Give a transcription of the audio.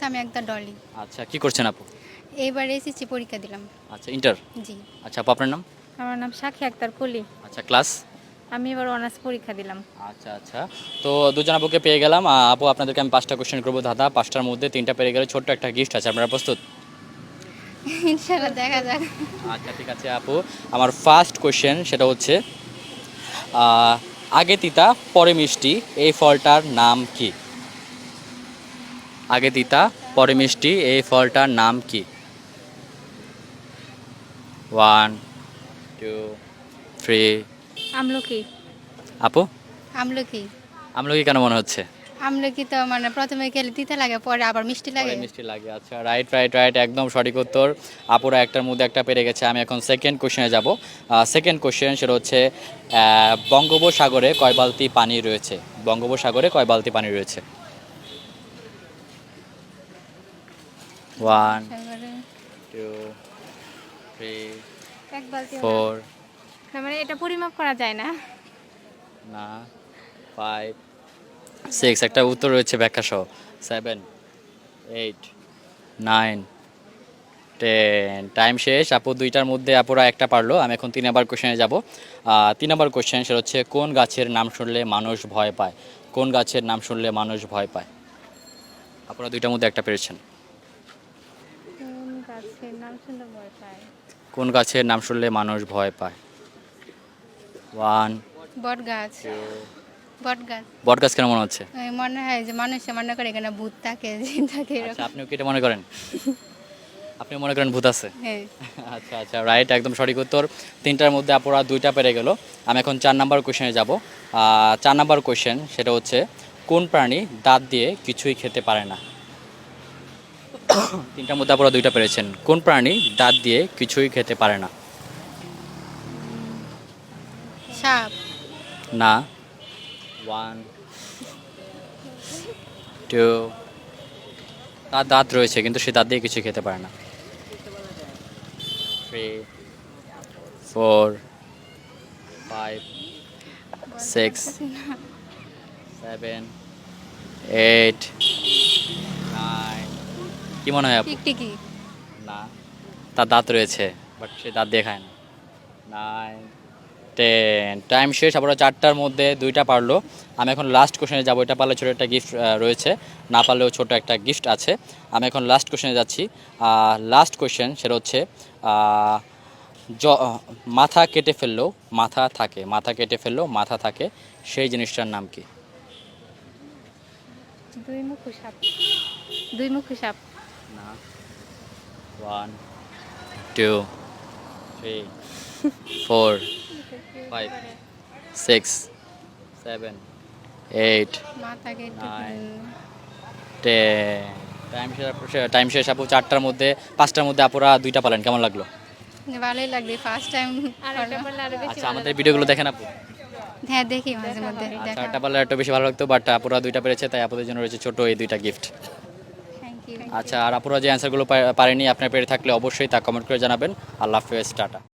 সামি একটা ডলি। আচ্ছা কি করছেন আপু? এইবার এসেছি পরীক্ষা দিলাম। আচ্ছা ইন্টার? জি। আচ্ছা আপু আপনার নাম? আমার নাম সাক্ষী আক্তার কলি। আচ্ছা ক্লাস? আমি এবার অনার্স পরীক্ষা দিলাম। আচ্ছা আচ্ছা। তো দুজন আপুকে পেয়ে গেলাম। আপু আপনাদেরকে আমি পাঁচটা কোশ্চেন করব। দাদা পাঁচটার মধ্যে তিনটা পেরে গেলে ছোট্ট একটা গিফট আছে। আপনারা প্রস্তুত? ইনশাল্লাহ দেখা যাক। আচ্ছা ঠিক আছে আপু। আমার ফার্স্ট কোশ্চেন সেটা হচ্ছে আগে তিতা পরে মিষ্টি এই ফলটার নাম কি? আগে তিতা পরে মিষ্টি এই ফলটার নাম কি? ওয়ান টু থ্রি আমলকি। আপু? আমলকি। আমলকি কেন মনে হচ্ছে? আমলকি তো মানে প্রথমে খেলে দিতে লাগে পরে আবার মিষ্টি লাগে। মিষ্টি লাগে আচ্ছা রাইট রাইট রাইট একদম সঠিক উত্তর। আপুরা একটার মধ্যে একটা পেরে গেছে আমি এখন সেকেন্ড কোশ্চেনে যাব। সেকেন্ড কোশ্চেন সেটা হচ্ছে বঙ্গোপসাগরে কয় বালতি পানি রয়েছে? বঙ্গোপসাগরে কয় বালতি পানি রয়েছে? ওয়ান টু থ্রি ফোর মানে এটা পরিমাপ করা যায় না। না ফাইভ সিক্স একটা উত্তর রয়েছে ব্যাখ্যা সহ। Seven eight nine ten time শেষ। আপু দুইটার মধ্যে আপুরা একটা পারল। আমি এখন তিন নাম্বার কোশ্চেনে যাব। তিন নাম্বার কোশ্চেন সেটা হচ্ছে কোন গাছের নাম শুনলে মানুষ ভয় পায়? কোন গাছের নাম শুনলে মানুষ ভয় পায়? আপনারা দুইটার মধ্যে একটা পেরেছেন কোন গাছের নাম শুনলে ভয় পায় কোন গাছের নাম শুনলে মানুষ ভয় পায়? ওয়ান বট গাছ। বট গাছ। বট গাছ কেন মনে হচ্ছে? মনে হয় যে মানুষে মনে করে এখানে ভূত থাকে জিন থাকে আচ্ছা আপনিও কি এটা মনে করেন? আপনি মনে করেন ভূত আছে? হ্যাঁ। আচ্ছা আচ্ছা রাইট একদম সঠিক উত্তর। তিনটার মধ্যে আপুরা দুইটা পেরে গেল। আমি এখন চার নাম্বার কোশ্চেনে যাব। আহ, চার নাম্বার কোশ্চেন সেটা হচ্ছে কোন প্রাণী দাঁত দিয়ে কিছুই খেতে পারে না? তিনটার মধ্যে আপুরা দুইটা পেরেছেন। কোন প্রাণী দাঁত দিয়ে কিছুই খেতে পারে না? সাপ। না। ওয়ান টু তার দাঁত রয়েছে কিন্তু সে দাঁত দিয়ে কিছু খেতে পারে না। Three four five six seven eight কি মনে হয় আপু? টিকটিকি না। তার দাঁত রয়েছে বাট সে দাঁত দিয়ে খায় না। নাইন টেন টাইম শেষ আবার চারটার মধ্যে দুইটা পারল। আমি এখন লাস্ট কোশ্চেনে যাব। এটা পারলে ছোটো একটা গিফট রয়েছে। না পারলেও ছোটো একটা গিফট আছে। আমি এখন লাস্ট কোশ্চেনে যাচ্ছি। লাস্ট কোশ্চেন সেটা হচ্ছে জ- মাথা কেটে ফেললেও মাথা থাকে মাথা কেটে ফেললেও মাথা থাকে। সেই জিনিসটার নাম কি? দুই মুখ সাপ। দুই মুখ সাপ। না। One two three four five six seven eight ten time শেষ টাইম শেষ আপু চারটার মধ্যে পাঁচটার মধ্যে আপুরা দুইটা পালেন কেমন লাগল? ভালোই লাগবে ফার্স্ট টাইম আচ্ছা আমাদের ভিডিওগুলো দেখেন আপু। হ্যাঁ দেখি মাঝে মধ্যে আচ্ছা পারলে একটু বেশি ভালো লাগতো বাট আপুরা দুইটা পেরেছে তাই আপুদের জন্য রয়েছে ছোট এই দুইটা গিফট আচ্ছা আর আপুরা যে অ্যান্সারগুলো পারেনি, আপনার পেরে থাকলে অবশ্যই তা কমেন্ট করে জানাবেন। আল্লাহ হাফেজ, টাটা।